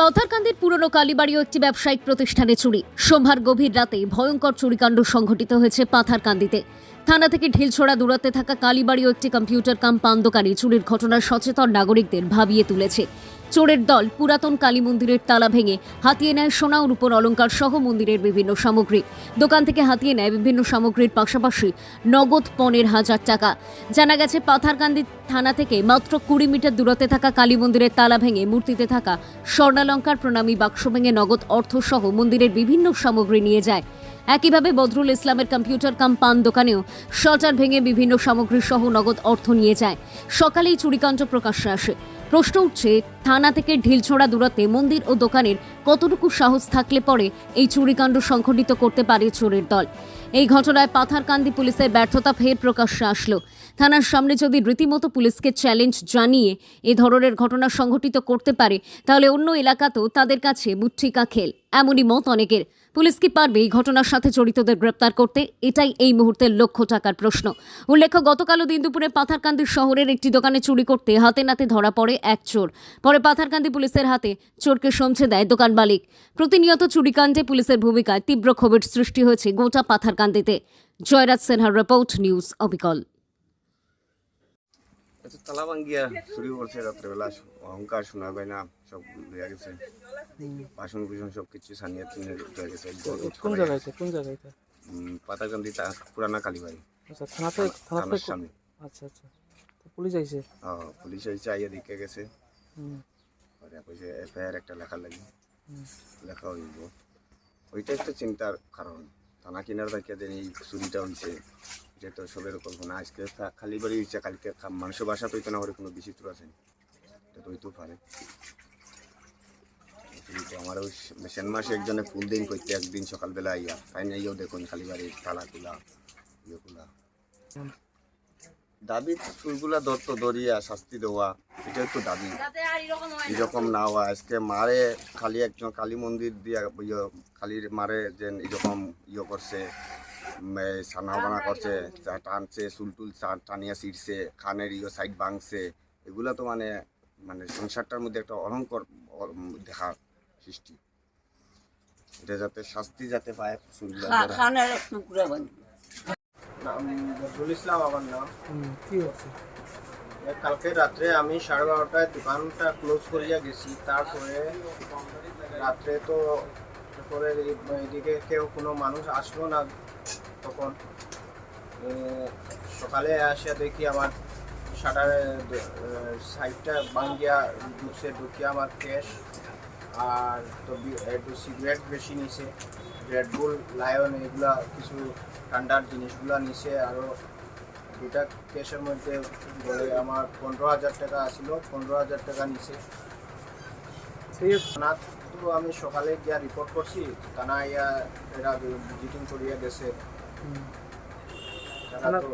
পাথারকান্দির পুরনো কালীবাড়ি একটি ব্যবসায়িক প্রতিষ্ঠানে চুরি। সোমবার গভীর রাতে ভয়ঙ্কর চুরিকাণ্ড সংঘটিত হয়েছে পাথারকান্দিতে। থানা থেকে ঢিলছোড়া দূরত্বে থাকা কালীবাড়ি একটি কম্পিউটার কাম পান দোকানে চুরির ঘটনা সচেতন নাগরিকদের ভাবিয়ে তুলেছে। চোরের দল পুরাতন কালী মন্দিরের তালা ভেঙে হাতিয়ে নেয় সোনা রূপোর অলঙ্কার সহ মন্দিরের বিভিন্ন সামগ্রী। দোকান থেকে হাতিয়ে নেয় বিভিন্ন সামগ্রীর পাশাপাশি নগদ পনেরো হাজার টাকা। জানা গেছে, পাথারকান্দি থানা থেকে মাত্র কুড়ি মিটার দূরত্বে থাকা কালী মন্দিরের তালা ভেঙে মূর্তিতে থাকা স্বর্ণালঙ্কার প্রণামী বাক্স ভেঙে নগদ অর্থ সহ মন্দিরের বিভিন্ন সামগ্রী নিয়ে যায়। একইভাবে বদরুল ইসলামের কম্পিউটার কাম পান দোকানেও শটার ভেঙে বিভিন্ন সামগ্রী সহ নগদ অর্থ নিয়ে যায়। সকালেই চুরিকাণ্ড প্রকাশ্যে আসে। প্রশ্ন উঠছে, থানা থেকে ঢিলছোড়া দূরত্বে মন্দির ও দোকানের কতটুকু সাহস থাকলে পরে এই চুরিকাণ্ড সংঘটিত করতে পারে চোরের দল? এই ঘটনায় পাথারকান্দি পুলিশের ব্যর্থতা ফের প্রকাশ্যে আসলো। থানার সামনে যদি রীতিমতো পুলিশকে চ্যালেঞ্জ জানিয়ে এ ধরনের ঘটনা সংঘটিত করতে পারে, তাহলে অন্য এলাকাতেও তাদের কাছে বুট্টিকা খেল। এমনই মত অনেকের। পুলিশ কি পারবে এই ঘটনার সাথে জড়িতদের গ্রেপ্তার করতে? এটাই এই মুহূর্তের লক্ষ্য টাকার প্রশ্ন। উল্লেখ্য, গতকালও দিন দুপুরে পাথারকান্দি শহরের একটি দোকানে চুরি করতে হাতে নাতে ধরা পড়ে এক চোর। পরে পাথারকান্দি পুলিশের হাতে চোরকে সমঝে দেয় দোকান মালিক। প্রতিনিয়ত চুরিকাণ্ডে পুলিশের ভূমিকায় তীব্র ক্ষোভের সৃষ্টি হয়েছে গোটা পাথারকান্দিতে। জয়রাজ সিনহার রিপোর্ট, নিউজ অবিকল। আচ্ছা তালা ভাঙ্গিয়া চুরি করছে রাত্রেবেলা। অহংকার শোনা যায় না। সব লইয়া গেছে। বাসন কুসন সব কিছু সানিয়া তিনে হয়ে গেছে। কোন জায়গায়? কোন জায়গায়? পাতাকান্দি তা পুরানা কালীবাড়ি। আচ্ছা থানাতে থানার থানাতে সামনে। আচ্ছা আচ্ছা। তো পুলিশ আইছে? হ্যাঁ, পুলিশ আইসে আইয়া দেখে গেছে। হুম, পরে কইছে এফআইআর একটা লেখা লাগি। লেখা হইব। ওইটাই তো চিন্তার কারণ। থানা কিনার থেকে যে এই চুরিটা হয়েছে এটা তো সবের কল্পনা। আজকে খালি বাড়ি হয়েছে কালকে মানুষের বাসা তো না করে কোনো বিচিত্র আছে এটা তো হইতেও পারে। আমার ওই সেন মাসে একজনে ফুল দিন করতে একদিন সকালবেলা আইয়া তাই নাইও দেখুন খালি বাড়ির তালা কুলা ইয়েগুলা। দাবি তো চুরগুলা ধরতো ধরিয়া শাস্তি দেওয়া এটাই তো দাবি। এরকম না। হওয়া আজকে মারে খালি একজন কালী মন্দির দিয়া ইয়ে কালীর মারে যে এরকম ইয়ে করছে সানা বানা করছে টানছে চুল টুল টানিয়া ছিঁড়ছে খানের ইয়ে সাইড ভাঙছে এগুলা তো মানে মানে সংসারটার মধ্যে একটা অলঙ্কর দেখা সৃষ্টি। এটা যাতে শাস্তি যাতে পায় চুলগুলা টুকরা বানি ইসলাম আমার নাম। কি হচ্ছে কালকে রাত্রে আমি সাড়ে বারোটায় দোকানটা ক্লোজ করিয়া গেছি। তারপরে রাত্রে তো তারপরে এদিকে কেউ কোনো মানুষ আসলো না তখন। সকালে আসিয়া দেখি আমার শাটারে সাইডটা ভাঙ্গিয়া ঢুকছে ঢুকিয়া আমার ক্যাশ আর তো বি- একটু সিগারেট বেশি নিছে। রেডবুল লায়ন এগুলা কিছু ঠান্ডার জিনিসগুলা নিছে। আরও দুটা কেসের মধ্যে বলে আমার পনেরো হাজার টাকা আসিল পনেরো হাজার টাকা নিছে। সেই থানা তো আমি সকালে গিয়া রিপোর্ট করছি থানা ইয়া এরা ভিজিটিং করিয়া গেছে।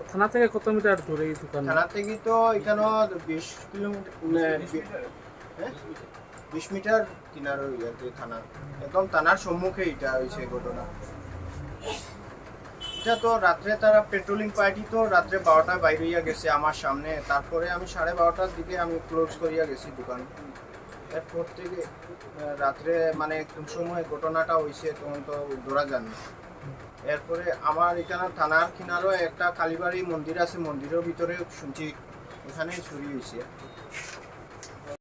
থানা থেকে কত মিটার দূরে এই দোকান? থানা থেকে তো এখানে বিশ কিলোমিটার হ্যাঁ? বিশ মিটার কিনার ইয়াতে থানা একদম থানার সম্মুখে এটা হয়েছে ঘটনা। এটা তো রাত্রে তারা পেট্রোলিং পার্টি তো রাত্রে বারোটায় বাইর হইয়া গেছে আমার সামনে। তারপরে আমি সাড়ে বারোটার দিকে আমি ক্লোজ করিয়া গেছি দোকান। এরপর থেকে রাত্রে মানে কোন সময় ঘটনাটা হয়েছে তখন তো ধরা যান না এরপরে আমার এখানে থানার কিনারও একটা কালীবাড়ি মন্দির আছে, মন্দিরের ভিতরে শুনছি এখানে চুরি হয়েছে